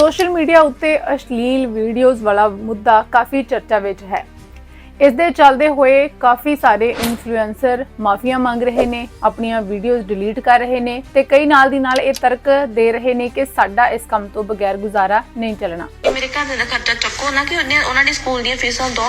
Social media ਉੱਤੇ ਅਸ਼ਲੀਲ videos ਵਾਲਾ ਮੁੱਦਾ ਕਾਫੀ ਚਰਚਾ ਵਿੱਚ ਹੈ। ਇਸ ਦੇ ਚੱਲਦੇ ਹੋਏ ਕਾਫੀ ਸਾਰੇ ਇਨਫਲੂਐਂਸਰ ਮਾਫੀਆਂ ਮੰਗ ਰਹੇ ਨੇ, ਆਪਣੀਆਂ ਵੀਡੀਓਜ਼ ਡਿਲੀਟ ਕਰ ਰਹੇ ਨੇ ਤੇ ਕਈ ਨਾਲ ਦੀ ਨਾਲ ਇਹ ਤਰਕ ਦੇ ਰਹੇ ਨੇ ਕਿ ਸਾਡਾ ਇਸ ਕੰਮ ਤੋਂ ਬਗੈਰ ਗੁਜ਼ਾਰਾ ਨਹੀਂ ਚੱਲਣਾ। ਮੇਰੇ ਘਰ ਦਾ ਖਰਚਾ ਚੱਕੋ ਨਾ ਕਿ ਉਹਨੇ ਉਹਨਾਂ ਦੀ ਸਕੂਲ ਦੀਆਂ ਫੀਸਾਂ ਦੋ।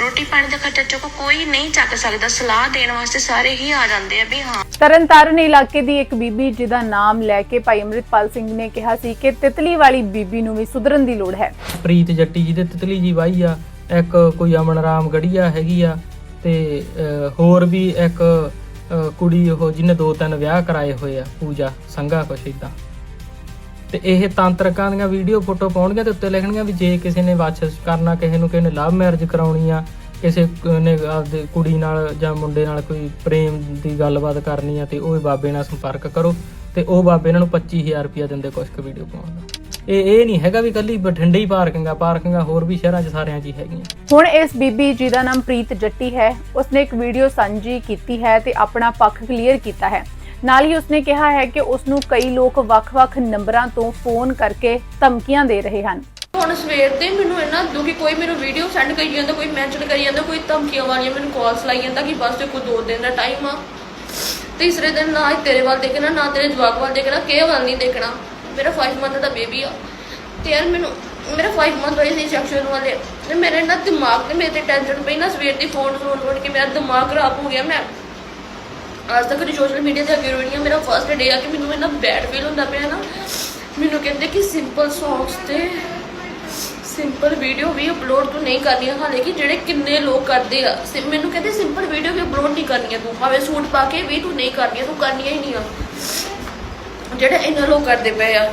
ਰੋਟੀ ਪਾਣੀ ਦਾ ਖਰਚਾ ਚੱਕੋ ਕੋਈ ਨਹੀਂ ਚੱਕ ਸਕਦਾ। ਸਲਾਹ ਦੇਣ ਵਾਸਤੇ ਸਾਰੇ ਹੀ ਆ ਜਾਂਦੇ ਆ ਵੀ ਹਾਂ। ਤਰਨਤਾਰਨ ਇਲਾਕੇ ਦੀ ਇੱਕ ਬੀਬੀ ਜਿਹਦਾ ਨਾਮ ਲੈ ਕੇ ਭਾਈ ਅੰਮ੍ਰਿਤਪਾਲ ਸਿੰਘ ਨੇ ਕਿਹਾ ਸੀ ਕਿ ਤਿਤਲੀ ਵਾਲੀ ਬੀਬੀ ਨੂੰ ਵੀ ਸੁਧਰਨ ਦੀ ਲੋੜ ਹੈ। ਪ੍ਰੀਤ ਜੱਟੀ ਜਿਹਦੇ ਤਿਤਲੀ ਜੀ ਵਾਈ ਆ ਇੱਕ ਕੋਈ ਅਮਨ ਰਾਮ ਗੜੀਆ ਹੈਗੀ ਆ ਤੇ ਅਹ, ਹੋਰ ਵੀ ਇੱਕ ਅਹ, ਕੁੜੀ ਉਹ ਜਿਹਨੇ ਦੋ ਤਿੰਨ ਵਿਆਹ ਕਰਾਏ ਹੋਏ ਆ ਪੂਜਾ ਸੰਘਾ ਕੁਛ ਇਦਾਂ ਤੇ ਇਹ ਤਾਂਤਰਿਕਾਂ ਦੀਆਂ ਵੀਡੀਓ ਫੋਟੋ ਪਾਉਣਗੀਆਂ ਤੇ ਉੱਤੇ ਲਿਖਣਗੀਆਂ ਵੀ ਜੇ ਕਿਸੇ ਨੇ ਵਾਚਸ ਕਰਨਾ, ਕਿਸੇ ਨੂੰ ਕਿਸੇ ਨੇ ਲਵ ਮੈਰਿਜ ਕਰਾਉਣੀ ਆ, ਕਿਸੇ ਨੇ ਆਪਦੇ ਕੁੜੀ ਨਾਲ ਜਾਂ ਮੁੰਡੇ ਨਾਲ ਕੋਈ ਪ੍ਰੇਮ ਦੀ ਗੱਲਬਾਤ ਕਰਨੀ ਆ ਤੇ ਉਹ ਬਾਬੇ ਨਾਲ ਸੰਪਰਕ ਕਰੋ ਤੇ ਉਹ ਬਾਬੇ ਇਹਨਾਂ ਨੂੰ 25000 ਰੁਪਇਆ ਦਿੰਦੇ ਕੁਛ ਕੁ ਵੀਡੀਓ ਪਾਉਣ ਦਾ। ਇਹ ਇਹ ਨਹੀਂ ਹੈਗਾ ਵੀ ਕੱਲੀ ਬਠਿੰਡੇ ਹੀ ਪਾਰਕਿੰਗਾਂ ਪਾਰਕਿੰਗਾਂ ਹੋਰ ਵੀ ਸ਼ਹਿਰਾਂ 'ਚ ਸਾਰਿਆਂ 'ਚ ਹੀ ਹੈਗੀਆਂ। ਹੁਣ ਇਸ ਬੀਬੀ ਜੀ ਦਾ ਨਾਮ ਪ੍ਰੀਤ ਜੱਟੀ ਹੈ, ਉਸਨੇ ਇੱਕ ਵੀਡੀਓ ਸਾਂਝੀ ਕੀਤੀ ਹੈ ਤੇ ਆਪਣਾ ਪੱਖ ਕਲੀਅਰ ਕੀਤਾ ਹੈ। ਨਾਲ ਹੀ ਉਸਨੇ ਕਿਹਾ ਹੈ ਕਿ ਉਸ ਨੂੰ ਕਈ ਲੋਕ ਵੱਖ-ਵੱਖ ਨੰਬਰਾਂ ਤੋਂ ਫੋਨ ਕਰਕੇ ਧਮਕੀਆਂ ਦੇ ਰਹੇ ਹਨ। ਹੁਣ ਸਵੇਰ ਦੇ ਮੈਨੂੰ ਇੰਨਾ ਦੁਖੀ ਕੋਈ ਮੈਨੂੰ ਵੀਡੀਓ ਸੈਂਡ ਕਰੀ ਜਾਂਦਾ, ਕੋਈ ਮੈਂਸ਼ਨ ਕਰੀ ਜਾਂਦਾ, ਕੋਈ ਧਮਕੀਆਂ ਵਾਲੀਆਂ ਮੈਨੂੰ ਕਾਲਸ ਲਾਈ ਜਾਂਦਾ ਕਿ ਬਸ ਤੇ ਕੋਈ ਦੋ ਦਿਨ ਦਾ ਟਾਈਮ ਆ। ਤੀਸਰੇ ਦਿਨ ਨਾ ਤੇਰੇ ਵੱਲ ਦੇਖਣਾ, ਨਾ ਤੇਰੇ ਜਵਾਕ ਵੱਲ ਦੇਖਣਾ, ਕਿਸੇ ਵੱਲ ਨਹੀਂ ਦੇਖਣਾ। ਮੇਰਾ 5 ਮੰਥ ਦਾ ਬੇਬੀ ਆ। ਤੇ ਯਾਰ ਮੈਨੂੰ, ਮੇਰਾ 5 ਮੰਥ ਹੋਏ ਸੀ ਸੈਕਸ਼ਨ ਵਾਲੇ। ਤੇ ਮੇਰੇ ਨਾਲ ਦਿਮਾਗ ਤੇ ਮੇਰੇ ਤੇ ਟੈਨਸ਼ਨ ਪਈ ਨਾ ਸਵੇਰ ਦੀ ਫੋਨ ਫੋਨ ਫੋਨ ਕੇ ਮੇਰਾ ਦਿਮਾਗ ਖਰਾਬ ਹੋ ਗਿਆ ਮੈਂ। ਅੱਜ ਤੱਕ ਦੀ ਸੋਸ਼ਲ ਮੀਡੀਆ ਤੇ ਅੱਗੇ ਰੋਣੀ ਆ। ਮੇਰਾ ਫਰਸਟ ਡੇ ਆ ਕਿ ਮੈਨੂੰ ਇੰਨਾ ਬੈਡ ਫੀਲ ਹੁੰਦਾ ਪਿਆ ਨਾ। ਮੈਨੂੰ ਕਹਿੰਦੇ ਕਿ ਸਿੰਪਲ ਸੌਂਗਸ ਤੇ ਸਿੰਪਲ ਵੀਡੀਓ ਵੀ ਅਪਲੋਡ ਤੂੰ ਨਹੀਂ ਕਰਨੀ ਹੈ ਹਾਲੇ ਕਿ ਜਿਹੜੇ ਕਿੰਨੇ ਲੋਕ ਕਰਦੇ ਆ ਮੈਨੂੰ ਕਹਿੰਦੇ ਸਿੰਪਲ ਵੀਡੀਓ ਵੀ ਅਪਲੋਡ ਨਹੀਂ ਕਰਨੀਆਂ ਤੂੰ। ਭਾਵੇਂ ਸੂਟ ਪਾ ਕੇ ਵੀ ਤੂੰ ਨਹੀਂ ਕਰਨੀਆਂ, ਤੂੰ ਕਰਨੀਆਂ ਹੀ ਨਹੀਂ ਆ। ਜਿਹੜੇ ਇੰਨਾ ਲੋਕ ਕਰਦੇ ਪਏ ਆ।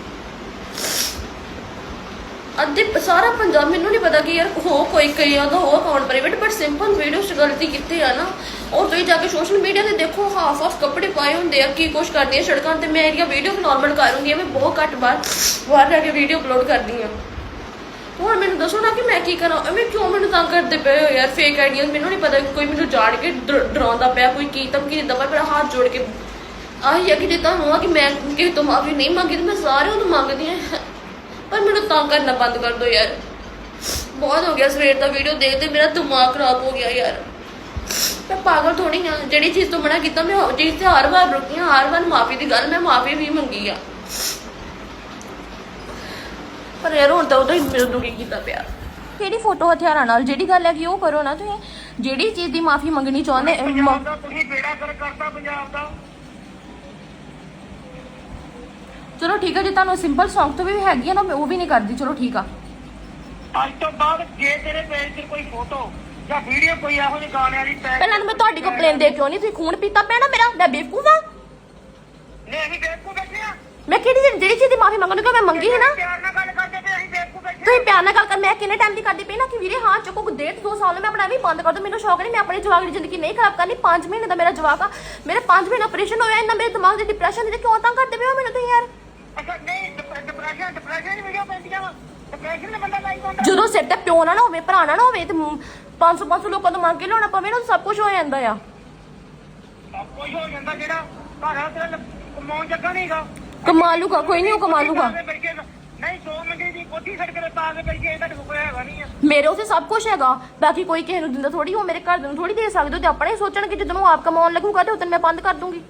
ਅੱਧੇ ਸਾਰਾ ਪੰਜਾਬ ਮੈਨੂੰ ਨਹੀਂ ਪਤਾ ਕਿ ਯਾਰ ਹੋ ਕੋਈ ਕਈ ਉਹਦਾ ਹੋ account private but simple video ਚ ਗਲਤੀ ਕੀਤੀ ਆ ਨਾ। ਔਰ ਤੁਸੀਂ ਜਾ ਕੇ ਸੋਸ਼ਲ ਮੀਡੀਆ ਤੇ ਦੇਖੋ ਹਾਫ ਆਫ ਕੱਪੜੇ ਪਾਏ ਹੁੰਦੇ ਆ, ਕੀ ਕੁਛ ਕਰਦੀ ਆ ਸੜਕਾਂ ਤੇ। ਮੈਂ ਇਹਦੀਆਂ ਵੀਡੀਓ ਨਾਰਮਲ ਕਰੂੰਗੀ, ਮੈਂ ਬਹੁਤ ਘੱਟ ਬਾਰ ਬਾਹਰ ਜਾ ਕੇ ਵੀਡੀਓ ਅਪਲੋਡ ਕਰਦੀ ਆ। ਹੁਣ ਮੈਨੂੰ ਦੱਸੋ ਨਾ ਕਿ ਮੈਂ ਕੀ ਕਰਾਂ? ਐਵੇਂ ਕਿਉਂ ਮੈਨੂੰ ਤੰਗ ਕਰਦੇ ਪਏ ਹੋ ਯਾਰ ਫੇਕ ਆਈਡੀਆਂ ਮੈਨੂੰ ਨਹੀਂ ਪਤਾ ਕੋਈ ਮੈਨੂੰ ਜਾਣ ਕੇ ਡਰਾਉਂਦਾ ਪਿਆ, ਕੋਈ ਕੀ ਧਮਕੀ ਦਿੰਦਾ ਪਿਆ, ਮੇਰਾ ਹੱਥ ਜੋੜ ਕੇ। ਆਹੀ ਆ ਕਿ ਜੇ ਤੁਹਾਨੂੰ ਆ ਕਿ ਮੈਂ ਕਿਸੇ ਤੋਂ ਮਾਫੀ ਨਹੀਂ ਮੰਗੀ, ਤੇ ਮੈਂ ਸਾਰਿਆਂ ਤੋਂ ਮੰਗਦੀ ਆ। ਪਰ ਮੈਨੂੰ ਤੰਗ ਕਰਨਾ ਬੰਦ ਕਰ ਦਿਓ ਯਾਰ। ਬਹੁਤ ਹੋ ਗਿਆ ਸਵੇਰ ਦਾ ਵੀਡੀਓ ਦੇਖਦੇ ਮੇਰਾ ਦਿਮਾਗ ਖਰਾਬ ਹੋ ਗਿਆ ਯਾਰ। ਮੈਂ ਪਾਗਲ ਥੋੜੀ ਆ ਜਿਹੜੀ ਚੀਜ਼ ਤੋਂ ਮਨਾ ਕੀਤਾ ਮੈਂ ਉਹ ਚੀਜ਼ ਤੇ ਹਰ ਵਾਰ ਰੁਕੀ ਹਾਂ ਹਰ ਵਾਰ ਮਾਫੀ ਦੀ ਗੱਲ ਮੈਂ ਮਾਫੀ ਵੀ ਮੰਗੀ ਆ। ਪਰ ਯਾਰ ਹੁਣ ਤਾਂ ਉਹਦਾ ਹੀ ਮੈਨੂੰ ਦੁਖੀ ਕੀਤਾ ਪਿਆ। ਕਿਹੜੀ ਫੋਟੋ ਹਥਿਆਰਾਂ ਨਾਲ? ਜਿਹੜੀ ਗੱਲ ਹੈ ਕਿ ਉਹ ਕਰੋ ਨਾ ਤੁਸੀਂ। ਜਿਹੜੀ ਚੀਜ਼ ਦੀ ਮਾਫੀ ਮੰਗਣੀ ਚਾਹੁੰਦੇ ਪੰਜਾਬ ਦਾ ਤੁਸੀਂ ਬੇੜਾ ਕਰ ਕਰਤਾ ਪੰਜਾਬ ਦਾ। ਚਲੋ ਠੀਕ ਹੈ ਜੇ ਤੁਹਾਨੂੰ ਸਿੰਪਲ Song ਤੋਂ ਵੀ ਹੈਗੀ ਆ ਨਾ ਮੈਂ ਉਹ ਵੀ ਨਹੀਂ ਕਰਦੀ ਚਲੋ ਠੀਕ ਆ। ਅੱਜ ਤੋਂ ਬਾਅਦ ਜੇ ਤੇਰੇ ਪੇਜ ਤੇ ਕੋਈ ਫੋਟੋ ਜਾਂ ਵੀਡੀਓ ਕੋਈ ਇਹੋ ਜਿਹੇ ਗਾਣੇ ਵਾਲੀ ਪੈ ਪਹਿਲਾਂ ਤਾਂ ਮੈਂ ਤੁਹਾਡੀ ਕੰਪਲੇਨ ਦੇ ਕਿਉਂ ਨਹੀਂ ਤੁਸੀਂ ਖੂਨ ਪੀਤਾ ਨਾ ਮੇਰਾ ਮੈਂ ਬੇਵਕੂਫ ਆ। ਨਹੀਂ ਅਸੀਂ ਬੇਵਕੂਫ ਬੈਠੇ ਆ। ਮੈਂ ਕਿਹੜੀ ਚੀਜ਼- ਜਿਹੜੀ ਚੀਜ਼ ਦੀ ਮਾਫੀ ਮੰਗਣ ਨੂੰ ਮੈਂ ਮੰਗੀ ਹੈ ਨਾ। ਪਿਆਰ ਨਾਲ ਗੱਲ ਕਰਦੇ ਤੇ ਅਸੀਂ ਬੇਵਕੂਫ ਬੈਠੇ ਤੁਸੀਂ ਪਿਆਰ ਨਾਲ ਗੱਲ ਕਰ ਮੈਂ ਕਿੰਨੇ ਟਾਈਮ ਦੀ ਕਰਦੀ ਪਈ ਨਾ ਕਿ ਵੀਰੇ ਹਾਂ ਚੁੱਕੋ ਡੇਢ ਦੋ ਸਾਲ ਮੈਂ ਆਪਣਾ ਵੀ ਬੰਦ ਕਰ ਦੂੰ ਮੈਨੂੰ ਸ਼ੌਕ ਨਹੀਂ ਮੈਂ ਆਪਣੀ ਜਵਾਕ ਦੀ ਜ਼ਿੰਦਗੀ ਨਹੀਂ ਖਰਾਬ ਕਰਨੀ 5 ਮਹੀਨੇ ਦਾ ਮੇਰਾ ਜਵਾਕ ਆ। ਮੇਰੇ 5 ਮਹੀਨੇ ਆਪਰੇਸ਼ਨ ਹੋਇਆ ਇੰਨਾ ਮੇਰੇ ਦਿਮਾਗ ਦੀ ਡਿਪਰੈਸ਼ਨ ਦੀ ਕਿਉਂ ਤਾਂ ਕਰਦੇ ਪਏ ਹੋ ਮੈਨੂੰ ਤੁਸੀਂ ਯਾਰ? ਅੱਛਾ ਨਹੀਂ ਡਿਪਰੈਸ਼ਨ ਡਿਪਰੈਸ਼ਨ ਦੀ ਵੀਡੀਓ ਪੈਂਦੀਆਂ ਵਾ। ਡਿਪਰੈਸ਼ਨ ਦਾ ਬੰਦਾ ਲਾਈਕ ਹੁੰਦਾ। ਜਦੋਂ ਸਿਰ ਤੇ ਪਿਓ ਨਾ ਨਾ ਹੋਵੇ ਭਰਾ ਨਾ ਨਾ ਹੋਵੇ ਤੇ 500 500 ਲੋਕਾਂ ਤੋਂ ਮੰਗ ਕੇ ਲਿਆਉਣਾ ਪਵੇ ਨਾ ਸਭ ਕੁਝ ਹੋ ਜਾਂਦਾ ਆ। ਸਭ ਕੁਝ ਹੋ ਜਾਂਦਾ ਜਿਹੜਾ ਘਰ ਤੇਰਾ ਲ- ਕਮਾਉਣ ਜੱਗਾ ਨਹੀਂਗਾ ਕਮਾ ਲੂਗਾ ਕੋਈ ਨਹੀਂ ਉਹ ਕਮਾ ਲੂਗਾ ਨਹੀਂ 100 ਮੰਗੇ ਦੀ ਕੋਠੀ ਸੜਕ ਤੇ ਪਾ ਕੇ ਬੈਠੇ ਇਹਦਾ ਕੋਈ ਹੈਗਾ ਨਹੀਂ ਆ। ਮੇਰੇ ਉਸੇ ਸਭ ਕੁਝ ਹੈਗਾ। ਬਾਕੀ ਕੋਈ ਕਿਸੇ ਨੂੰ ਦਿੰਦਾ ਥੋੜੀ ਉਹ ਮੇਰੇ ਘਰ ਦੇ ਨੂੰ ਥੋੜੀ ਦੇ ਸਕਦੇ ਹੋ ਤੇ ਆਪਣੇ ਸੋਚਣਗੇ ਜਦੋਂ ਉਹ ਆਪ ਕਮਾਉਣ ਲੱਗੂਗਾ ਤੇ ਉਦੋਂ ਮੈਂ ਬੰਦ ਕਰ ਦੂੰਗੀ।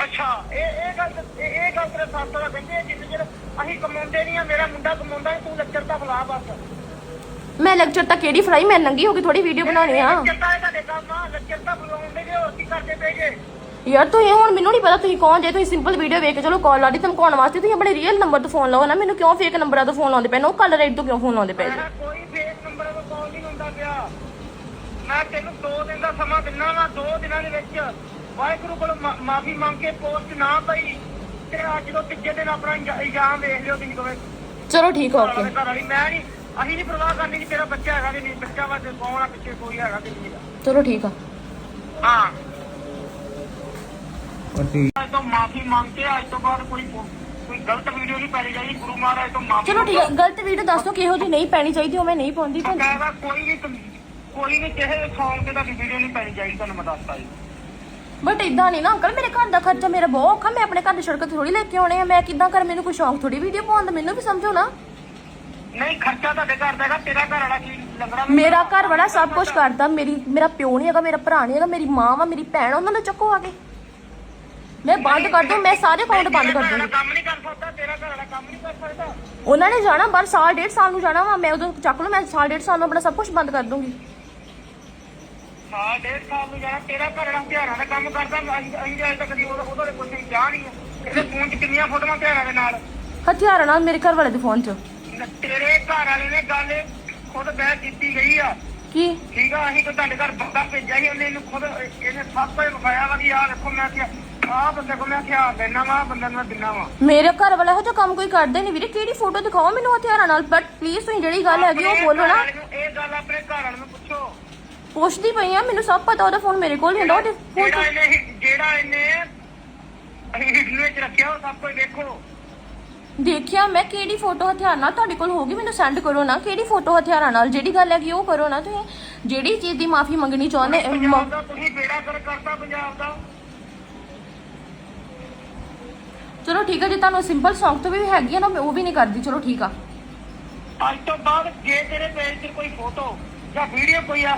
ਅੱਛਾ ਇਹ ਇਹ ਗੱਲ ਇਹ ਇਹ ਗੱਲ ਤੇਰੇ ਸਾਥ ਦਾ ਕਹਿੰਦੇ ਆ ਜਿੰਨੇ ਚਿਰ ਅਸੀਂ ਕਮਾਉਂਦੇ ਨਹੀਂ ਆ ਮੇਰਾ ਮੁੰਡਾ ਕਮਾਉਂਦਾ ਹੈ, ਤੂੰ ਲੈਕਚਰ ਤਾਂ ਬੁਲਾ ਬਸ। ਮੈਂ ਲੈਕਚਰ ਤਾਂ ਕਿਹੜੀ ਫੜਾਈ? ਮੈਂ ਨੰਗੀ ਹੋ ਕੇ ਥੋੜੀ ਵੀਡੀਓ ਬਣਾਉਣੀ ਆ। ਲੈਕਚਰ ਤਾਂ ਇਹ ਤੁਹਾਡੇ ਕੰਮ ਆ ਲੈਕਚਰ ਤਾਂ ਬੁਲਾਉਂਦੇ ਜੇ ਹੋਰ ਕੀ ਕਰਦੇ ਪਏ ਜੇ? ਯਾਰ ਤੁਸੀਂ ਹੁਣ ਮੈਨੂੰ ਨਹੀਂ ਪਤਾ ਤੁਸੀਂ ਕੌਣ ਜੇ ਤੁਸੀਂ ਸਿੰਪਲ ਵੀਡੀਓ ਵੇਖ ਕੇ ਚਲੋ ਕਾਲ ਲਾ ਦੀ ਧਮਕਾਉਣ ਵਾਸਤੇ? ਤੁਸੀਂ ਆਪਣੇ ਰੀਅਲ ਨੰਬਰ ਤੋਂ ਫੋਨ ਲਾਓ ਨਾ ਮੈਨੂੰ ਕਿਉਂ ਫੇਕ ਨੰਬਰਾਂ ਤੋਂ ਫੋਨ ਲਾਉਂਦੇ ਪਏ ਨੇ? ਉਹ ਕਾਲਰ ਆਈਡੀ ਤੋਂ ਕਿਉਂ ਫੋਨ ਲਾਉਂਦੇ ਪਏ ਜੀ ਕੋਈ ਫੇਕ ਨੰਬਰ ਤੋਂ ਕਾਲ ਨਹੀਂ ਹੁੰਦਾ ਪਿਆ। ਮੈਂ ਤੈਨੂੰ 2 ਦਿਨ ਦਾ ਸਮਾਂ ਦਿੰਦਾ ਵਾ 2 ਦਿਨਾਂ ਦੇ ਵਿੱਚ। ਵਾਹਿਗੁਰੂ ਕੋਲ ਮਾਫੀ ਮੰਗ ਕੇ ਪੋਸਟ ਨਾ ਪਈ ਤੇ ਅੱਜ ਤੋਂ ਤੀਜੇ ਦਿਨ ਆਪਣਾ ਇਲਜ਼ਾਮ ਵੇਖ ਲਿਓ ਤੁਸੀਂ ਦੋਵੇਂ। ਚਲੋ ਠੀਕ ਆ ਘਰ ਓਕੇ ਵਾਲੀ ਮੈਂ ਨਹੀਂ ਅਸੀਂ ਨਹੀਂ ਪਰਵਾਹ ਕਰਨੀ ਕਿ ਤੇਰਾ ਬੱਚਾ ਹੈਗਾ ਕਿ ਨਹੀਂ ਬੱਚਾ ਵਾ ਤੇ ਕੌਣ ਆ ਪਿੱਛੇ ਕੋਈ ਹੈਗਾ ਕਿ ਨਹੀਂ ਹੈਗਾ। ਚਲੋ ਠੀਕ ਆ। ਹਾਂ। ਅੱਜ ਤੋਂ ਮਾਫੀ ਮੰਗ ਕੇ ਅੱਜ ਤੋਂ ਬਾਅਦ ਕੋਈ ਕੋਈ ਗਲਤ ਵੀਡੀਓ ਨਹੀਂ ਪਾਈ ਜਾਏਗੀ ਗੁਰੂ ਮਹਾਰਾਜ ਤੋਂ ਮਾਫੀ ਚਲੋ ਠੀਕ ਹੈ ਗਲਤ ਵੀਡੀਓ ਦੱਸ ਕਿਹੋ ਜੀ ਨਹੀਂ ਪੈਣੀ ਚਾਹੀਦੀ ਉਹ ਮੈਂ ਨਹੀਂ ਪਾਉਂਦੀ ਕੋਈ ਵੀ ਕੋਈ ਵੀ ਕਿਸੇ ਸੌਂਗ ਤੇ ਤੁਹਾਡੀ ਵੀਡੀਓ ਨਹੀਂ ਪਾਈ ਜਾਏਗੀ ਤੁਹਾਨੂੰ ਮੈਂ ਦੱਸਤਾ ਜੀ। ਬਟ ਇਦਾਂ ਨਹੀਂ ਨਾ ਅੰਕਲ ਮੇਰੇ ਘਰ ਦਾ ਖਰਚਾ ਮੇਰਾ ਬਹੁਤ ਔਖਾ ਮੈਂ ਆਪਣੇ ਘਰ ਦੀ ਸੜਕ ਥੋੜੀ ਲੈ ਕੇ ਆਉਣੇ ਆ। ਮੈਂ ਕਿੱਦਾਂ ਕਰ? ਮੈਨੂੰ ਕੋਈ ਸ਼ੌਂਕ ਥੋੜੀ ਵੀਡੀਓ ਪਾਉਣ ਦਾ ਮੈਨੂੰ ਵੀ ਸਮਝੋ ਨਾ। ਨਹੀਂ ਖਰਚਾ ਤੁਹਾਡੇ ਘਰ ਦਾ ਹੈਗਾ ਤੇਰਾ ਘਰ ਵਾਲਾ ਕੀ ਲੰਗੜਾ ਮੇਰਾ ਘਰ ਵਾਲਾ ਸਭ ਕੁਝ ਕਰਦਾ ਮੇਰੀ ਮੇਰਾ ਪਿਓ ਨਹੀਂ ਹੈਗਾ ਮੇਰਾ ਭਰਾ ਨਹੀਂ ਹੈਗਾ ਮੇਰੀ ਮਾਂ ਵਾ ਮੇਰੀ ਭੈਣ ਉਹਨਾਂ ਨੂੰ ਚੱਕੋ ਆ ਕੇ। ਮੈਂ ਬੰਦ ਕਰ ਦੂੰ ਮੈਂ ਸਾਰੇ ਅਕਾਊਂਟ ਬੰਦ ਕਰ ਦੂੰਗੀ ਕੰਮ ਨਹੀਂ ਕਰ ਸਕਦਾ ਤੇਰਾ ਘਰ ਵਾਲਾ ਕੰਮ ਨਹੀਂ ਕਰ ਸਕਦਾ। ਉਹਨਾਂ ਨੇ ਜਾਣਾ ਬਾਹਰ ਸਾਲ ਡੇਢ ਸਾਲ ਨੂੰ ਜਾਣਾ ਵਾ ਮੈਂ ਉਦੋਂ ਚੱਕ ਲੂ ਮੈਂ ਸਾਲ ਡੇਢ ਸਾਲ ਨੂੰ ਆਪਣਾ ਸਭ ਕੁਝ ਬੰਦ ਕਰ ਦੂੰਗੀ। ਸਾਲ ਡੇਢ ਸਾਲ ਨੂੰ ਜਾਣਾ ਤੇਰਾ ਘਰ ਵਾਲਾ ਹਥਿਆਰਾਂ ਦਾ ਕੰਮ ਕਰਦਾ ਅਸੀਂ ਅਸੀਂ ਅਜੇ ਤੱਕ ਕਦੀ ਉਹਦਾ ਉਹਦਾ ਕੋਈ ਨਹੀਂ ਜਾ ਨਹੀਂ ਹੈ। ਇਹਦੇ ਫੋਨ 'ਚ ਕਿੰਨੀਆਂ ਫੋਟੋਆਂ ਹਥਿਆਰਾਂ ਦੇ ਨਾਲ? ਹਥਿਆਰਾਂ ਨਾਲ ਮੇਰੇ ਘਰ ਵਾਲੇ ਦੇ ਫੋਨ 'ਚ। ਤੇਰੇ ਘਰ ਵਾਲੇ ਨੇ ਗੱਲ ਖੁਦ ਬਹਿ ਕੀਤੀ ਗਈ ਆ। ਕੀ? ਠੀਕ ਆ ਅਸੀਂ ਤਾਂ ਤੁਹਾਡੇ ਘਰ ਬੰਦਾ ਭੇਜਿਆ ਸੀ ਉਹਨੇ ਇਹਨੂੰ ਖੁਦ ਇਹਨੇ ਸਭ ਕੁਝ ਵਿਖਾਇਆ ਵਾ ਕਿ ਆਹ ਦੇਖੋ ਮੈਂ ਕਿਹਾ ਆਹ ਬੰਦੇ ਕੋਲ ਮੈਂ ਹਥਿਆਰ ਦੇਣਾ ਵਾ ਬੰਦੇ ਨੂੰ ਦਿਨਾ ਵਾ। ਮੇਰੇ ਘਰ ਵਾਲਾ ਇਹੋ ਜਿਹਾ ਕੰਮ ਕੋਈ ਕਰਦੇ ਨਹੀਂ ਵੀਰੇ ਕਿਹੜੀ ਫੋਟੋ ਦਿਖਾਓ ਮੈਨੂੰ ਹਥਿਆਰਾਂ ਨਾਲ? ਬਟ ਪਲੀਜ਼ ਤੁਸੀਂ ਜਿਹੜੀ ਗੱਲ ਹੈਗੀ ਉਹ ਬੋਲੋ ਨਾ ਇਹ ਗੱਲ ਆਪਣੇ ਘਰ ਵਾਲੇ ਨੂੰ ਪੁੱਛਦੀ ਪਈ ਆ ਮੈਨੂੰ ਸਭ ਪਤਾ ਉਹਦਾ ਫੋਨ ਮੇਰੇ ਕੋਲ ਹੀ ਹੁੰਦਾ ਉਹਦੇ ਫੋਨ ਜਿਹੜਾ ਇਹਨੇ ਹਿ- ਜਿਹੜਾ ਇਹਨੇ ਹਿਟਲੂ ਵਿੱਚ ਰੱਖਿਆ ਉਹ ਸਭ ਕੁਝ ਦੇਖੋ। ਦੇਖਿਆ ਮੈਂ ਕਿਹੜੀ ਫੋਟੋ ਹਥਿਆਰ ਨਾਲ ਤੁਹਾਡੇ ਕੋਲ ਹੋਗੀ ਮੈਨੂੰ ਸੈਂਡ ਕਰੋ ਨਾ ਕਿਹੜੀ ਫੋਟੋ ਹਥਿਆਰਾਂ ਨਾਲ ਜਿਹੜੀ ਗੱਲ ਹੈਗੀ ਉਹ ਕਰੋ ਨਾ ਤੁਸੀਂ। ਜਿਹੜੀ ਚੀਜ਼ ਦੀ ਮਾਫੀ ਮੰਗਣੀ ਚਾਹੁੰਦੇ ਦਾ ਤੁਸੀਂ ਬੇੜਾ ਕਰ ਕਰਤਾ ਪੰਜਾਬ ਦਾ। ਚਲੋ ਠੀਕ ਹੈ ਜੇ ਤੁਹਾਨੂੰ ਸਿੰਪਲ Song ਤੋਂ ਵੀ ਹੈਗੀ ਆ ਨਾ ਮੈਂ ਉਹ ਵੀ ਨਹੀਂ ਕਰਦੀ ਚਲੋ ਠੀਕ ਆ। ਅੱਜ ਤੋਂ ਬਾਅਦ ਜੇ ਤੇਰੇ ਪੇਜ 'ਤੇ ਕੋਈ ਫੋਟੋ ਜਾਂ ਵੀਡੀਓ ਕੋਈ ਇਹੋ